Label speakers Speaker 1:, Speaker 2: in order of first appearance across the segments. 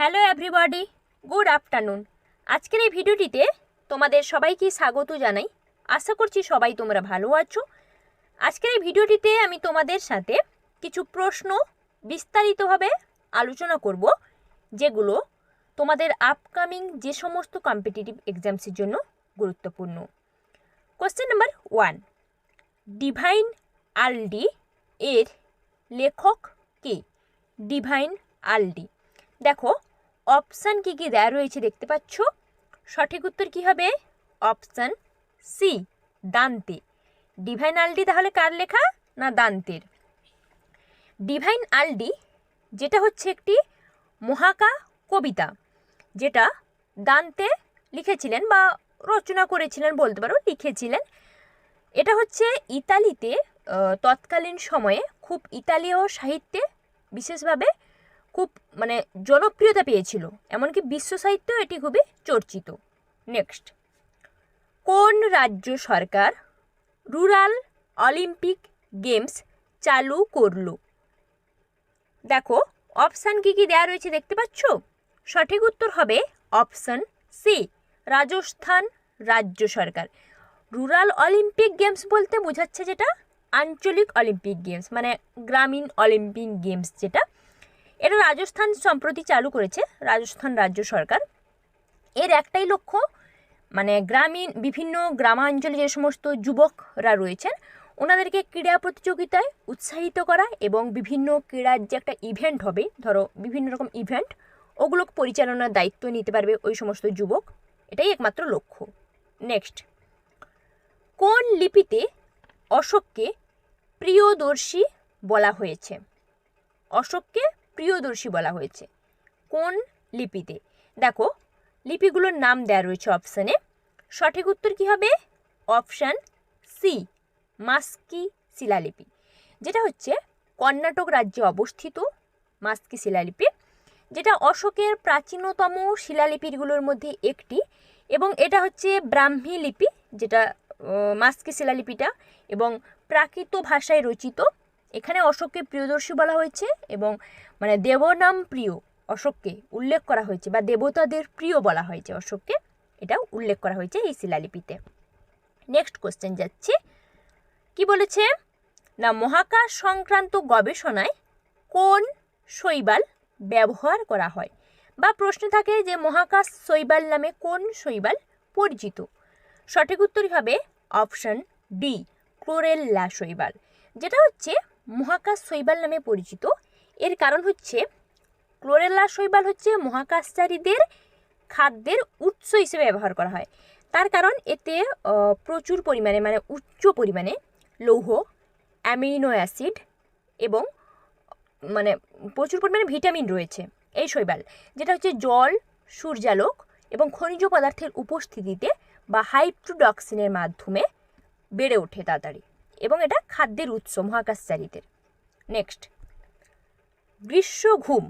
Speaker 1: Hello everybody, good afternoon. আজকের এই ভিডিওটিতে তোমাদের সবাইকে স্বাগত জানাই। আশা করছি সবাই তোমরা ভালো আছো। আজকের এই ভিডিওটিতে আমি তোমাদের সাথে কিছু প্রশ্ন বিস্তারিতভাবে আলোচনা করব, যেগুলো তোমাদের আপকামিং যে সমস্ত কম্পিটিটিভ এক্সামসের জন্য গুরুত্বপূর্ণ। কোশ্চেন নাম্বার ওয়ান ডিভাইন আলডি এর লেখক কে? ডিভাইন আলডি দেখো অপশান কি কি দেয়া রয়েছে দেখতে পাচ্ছ? সঠিক উত্তর কি হবে? Option C Dante. ডিভাইন আলডি তাহলে কার লেখা? না, দান্তের। ডিভাইন আলডি যেটা হচ্ছে একটি মহাকা কবিতা, যেটা দান্তে লিখেছিলেন বা রচনা করেছিলেন বলতে পারো, লিখেছিলেন। এটা হচ্ছে ইতালিতে তৎকালীন সময়ে খুব ইতালীয় সাহিত্যে বিশেষভাবে খুব মানে জনপ্রিয়তা পেয়েছিল। এমনকি বিশ্ব সাহিত্যেও এটি খুবই চর্চিত। নেক্সট কোন রাজ্য সরকার রুরাল অলিম্পিক গেমস চালু করল? দেখো, অপশান কি কি দেওয়া রয়েছে দেখতে পাচ্ছ? সঠিক উত্তর হবে অপশান সি রাজস্থান রাজ্য সরকার। রুরাল অলিম্পিক গেমস বলতে বোঝাচ্ছে যেটা আঞ্চলিক অলিম্পিক গেমস মানে গ্রামীণ অলিম্পিক গেমস যেটা। এটা রাজস্থান সম্প্রতি চালু করেছে, রাজস্থান রাজ্য সরকার। এর একটাই লক্ষ্য মানে গ্রামীণ, বিভিন্ন গ্রামাঞ্চলে যে সমস্ত যুবকরা রয়েছেন, ওনাদেরকে ক্রীড়া প্রতিযোগিতায় উৎসাহিত করা এবং বিভিন্ন ক্রীড়ার যে একটা ইভেন্ট হবে, ধরো বিভিন্ন রকম ইভেন্ট ওগুলো পরিচালনার দায়িত্ব নিতে পারবে ওই সমস্ত যুবক। এটাই একমাত্র লক্ষ্য। নেক্সট কোন লিপিতে অশোককে প্রিয়দর্শী বলা হয়েছে? অশোককে প্রিয়দর্শী বলা হয়েছে। কোন লিপিতে? দেখো, লিপিগুলোর নাম দেওয়া রয়েছে অপশানে সঠিক উত্তর কি হবে? অপশান সি মাস্কি শিলালিপি যেটা হচ্ছে কর্ণাটক রাজ্যে অবস্থিত মাস্কি শিলালিপি যেটা অশোকের প্রাচীনতম শিলালিপিগুলোর মধ্যে একটি এবং এটা হচ্ছে ব্রাহ্মী লিপি, যেটা মাস্কি শিলালিপিটা এবং প্রাকৃত ভাষায় রচিত এখানে অশোককে প্রিয়দর্শী বলা হয়েছে এবং মানে দেবনাম প্রিয় অশোককে উল্লেখ করা হয়েছে বা দেবতাদের প্রিয় বলা হয়েছে অশোককে। এটাও উল্লেখ করা হয়েছে এই শিলালিপিতে। নেক্সট কোশ্চেন যাচ্ছে, কি বলেছে? না, মহাকাশ সংক্রান্ত গবেষণায় কোন শৈবাল ব্যবহার করা হয়? বা প্রশ্ন থাকে যে মহাকাশ শৈবাল নামে কোন শৈবাল পরিচিত? সঠিক উত্তরই হবে অপশন ডি ক্লোরেল্লা শৈবাল। যেটা হচ্ছে মহাকাশ শৈবাল নামে পরিচিত। এর কারণ হচ্ছে, ক্লোরেলা শৈবাল হচ্ছে মহাকাশচারীদের খাদ্যের উৎস হিসেবে ব্যবহার করা হয়। তার কারণ এতে প্রচুর পরিমাণে মানে উচ্চ পরিমাণে লৌহ, অ্যামিনো অ্যাসিড এবং মানে প্রচুর পরিমাণে ভিটামিন রয়েছে এই শৈবাল, যেটা হচ্ছে জল, সূর্যালোক এবং খনিজ পদার্থের উপস্থিতিতে বা হাইপ্রোডক্সিনের মাধ্যমে বেড়ে ওঠে তাড়াতাড়ি। এবং এটা খাদ্যের উৎস, মহাকাশচারীদের। নেক্সট গ্রীষ্ম ঘুম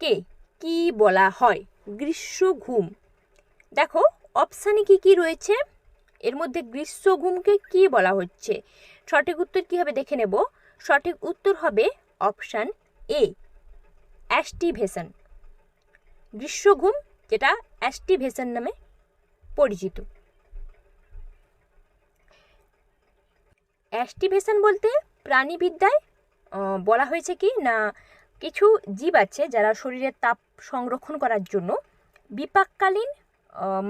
Speaker 1: কে? কি বলা হয়? গ্রীষ্ম ঘুম দেখো অপশানে কি কি রয়েছে? এর মধ্যে গ্রীষ্ম ঘুমকে কি বলা হচ্ছে? সঠিক উত্তর কি হবে? দেখে নেব। সঠিক উত্তর হবে অপশান এ অ্যাস্টিভেশন। গ্রীষ্ম ঘুম যেটা অ্যাস্টিভেশন নামে পরিচিত। অ্যাস্টিভেশন বলতে প্রাণীবিদ্যায় বলা হয়েছে কি না, কিছু জীব আছে যারা শরীরের তাপ সংরক্ষণ করার জন্য বিপাককালীন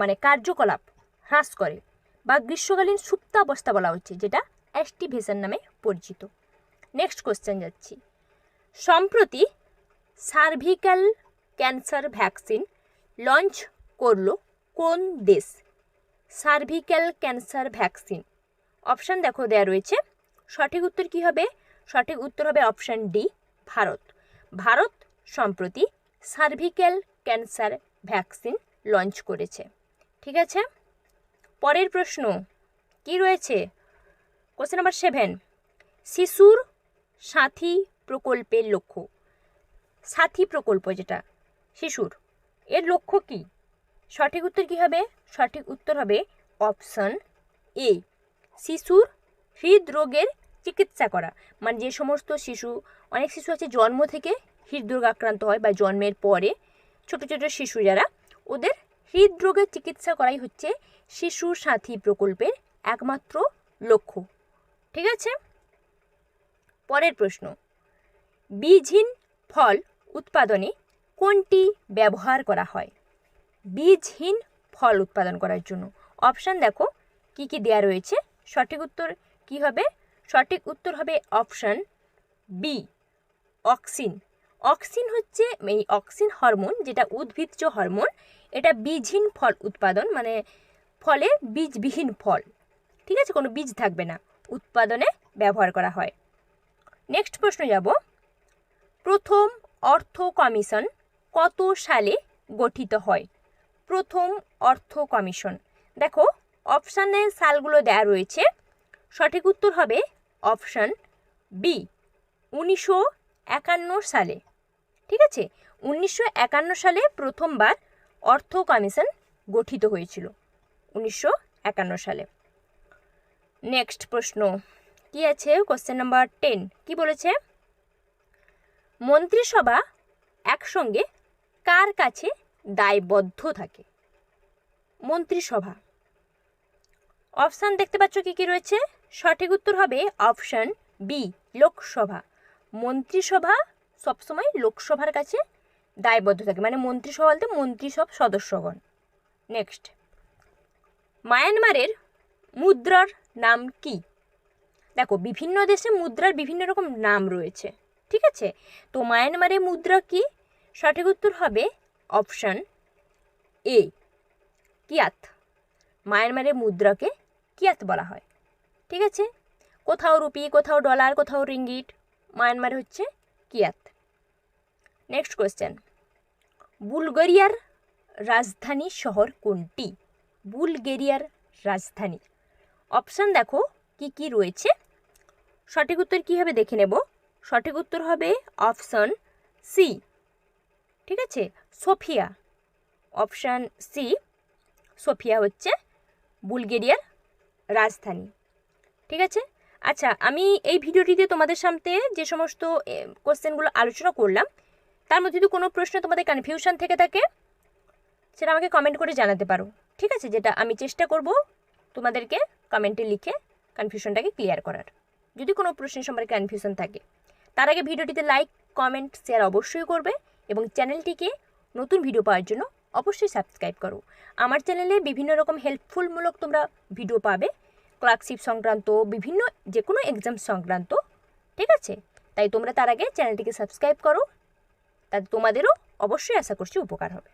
Speaker 1: মানে কার্যকলাপ হ্রাস করে বা গ্রীষ্মকালীন সুপ্ত অবস্থা বলা হচ্ছে, যেটা অ্যাস্টিভেশন নামে পরিচিত। নেক্সট কোশ্চেন যাচ্ছি। সম্প্রতি সার্ভিক্যাল ক্যান্সার ভ্যাকসিন লঞ্চ করল কোন দেশ? সার্ভিক্যাল ক্যান্সার ভ্যাকসিন অপশান দেখো দেয়া রয়েছে। সঠিক উত্তর কি হবে? সঠিক উত্তর হবে অপশান ডি, ভারত। ভারত সম্প্রতি সার্ভিক্যাল ক্যান্সার ভ্যাকসিন লঞ্চ করেছে। ঠিক আছে? পরের প্রশ্ন, কি রয়েছে? কোশ্চেন নাম্বার সেভেন শিশুর সাথী প্রকল্পের লক্ষ্য। সাথী প্রকল্প যেটা, শিশুর। এর লক্ষ্য কি? সঠিক উত্তর কি হবে? সঠিক উত্তর হবে অপশন এ। শিশুর হৃদরোগের চিকিৎসা করা। মানে যে সমস্ত শিশু, অনেক শিশু আছে জন্ম থেকে হৃদরোগ আক্রান্ত হয় বা জন্মের পরে ছোট ছোট শিশু যারা, ওদের হৃদরোগের চিকিৎসা করাই হচ্ছে শিশু সাথী প্রকল্পের একমাত্র লক্ষ্য। ঠিক আছে? পরের প্রশ্ন, বীজহীন ফল উৎপাদনে কোনটি ব্যবহার করা হয়? বীজহীন ফল উৎপাদন করার জন্য। অপশান দেখো, কি কি দেয়া রয়েছে? সঠিক উত্তর কি হবে? সঠিক উত্তর হবে অপশান বি অক্সিন। অক্সিন হচ্ছে এই অক্সিন হরমোন, যেটা উদ্ভিজ্জ হরমোন। এটা বীজহীন ফল উৎপাদন মানে ফলে বীজবিহীন ফল। ঠিক আছে? কোনো বীজ থাকবে না, উৎপাদনে ব্যবহার করা হয়। নেক্সট প্রশ্ন যাব। প্রথম অর্থ কমিশন কত সালে গঠিত হয়? প্রথম অর্থ কমিশন। দেখো অপশানের সালগুলো দেয়া রয়েছে। সঠিক উত্তর হবে অপশান বি উনিশশো একান্ন সালে। ঠিক আছে? উনিশশো একান্ন সালে প্রথমবার অর্থ কমিশন গঠিত হয়েছিল, উনিশশো একান্ন সালে। নেক্সট প্রশ্ন, কি আছে? কোশ্চেন নাম্বার টেন, কি বলেছে? মন্ত্রিসভা একসঙ্গে কার কাছে দায়বদ্ধ থাকে? মন্ত্রিসভা। অপশান দেখতে পাচ্ছ কি কি রয়েছে? সঠিক উত্তর হবে অপশান বি, লোকসভা। মন্ত্রিসভা সবসময় লোকসভার কাছে দায়বদ্ধ থাকে। মানে মন্ত্রিসভা বলতে মন্ত্রিসভ সদস্যগণ। নেক্সট মায়ানমারের মুদ্রার নাম কি? দেখো, বিভিন্ন দেশে মুদ্রার বিভিন্ন রকম নাম রয়েছে। ঠিক আছে? তো মায়ানমারের মুদ্রা কি? সঠিক উত্তর হবে অপশান এ, কিয়াত। মায়ানমারের মুদ্রাকে কিয়াত বলা হয়। ঠিক আছে? কোথাও রুপি, কোথাও ডলার, কোথাও রিঙ্গিট মায়ানমার হচ্ছে কিয়াত। নেক্সট কোয়েশ্চেন বুলগেরিয়ার রাজধানী শহর কোনটি? বুলগেরিয়ার রাজধানী। অপশান দেখো, কি কি রয়েছে। সঠিক উত্তর কী হবে দেখে নেব? সঠিক উত্তর হবে অপশান সি ঠিক আছে? সোফিয়া। অপশান সি সোফিয়া হচ্ছে বুলগেরিয়ার রাজধানী। ঠিক আছে? আচ্ছা আমি এই ভিডিওটিতে তোমাদের সামনে যে সমস্ত কোশ্চেনগুলো আলোচনা করলাম, তার মধ্যে যদি কোনো প্রশ্ন তোমাদের কনফিউশন থেকে থাকে, সেটা আমাকে কমেন্ট করে জানাতে পারো। ঠিক আছে? যেটা আমি চেষ্টা করব তোমাদেরকে কমেন্টে লিখে কনফিউশনটাকে ক্লিয়ার করার। যদি কোনো প্রশ্ন সম্পর্কে কনফিউশন থাকে, তার আগে ভিডিওটিতে লাইক কমেন্ট শেয়ার অবশ্যই করবে এবং চ্যানেলটিকে নতুন ভিডিও পাওয়ার জন্য অবশ্যই সাবস্ক্রাইব করো। আমার চ্যানেলে বিভিন্ন রকম হেল্পফুলমূলক তোমরা ভিডিও পাবে। ক্লার্কশিপ সংক্রান্ত, বিভিন্ন যে কোনো এক্সাম সংক্রান্ত, ঠিক আছে? তাই তোমরা তার আগে চ্যানেলটিকে সাবস্ক্রাইব করো। তাতে তোমাদেরও অবশ্যই আশা করছি উপকার হবে।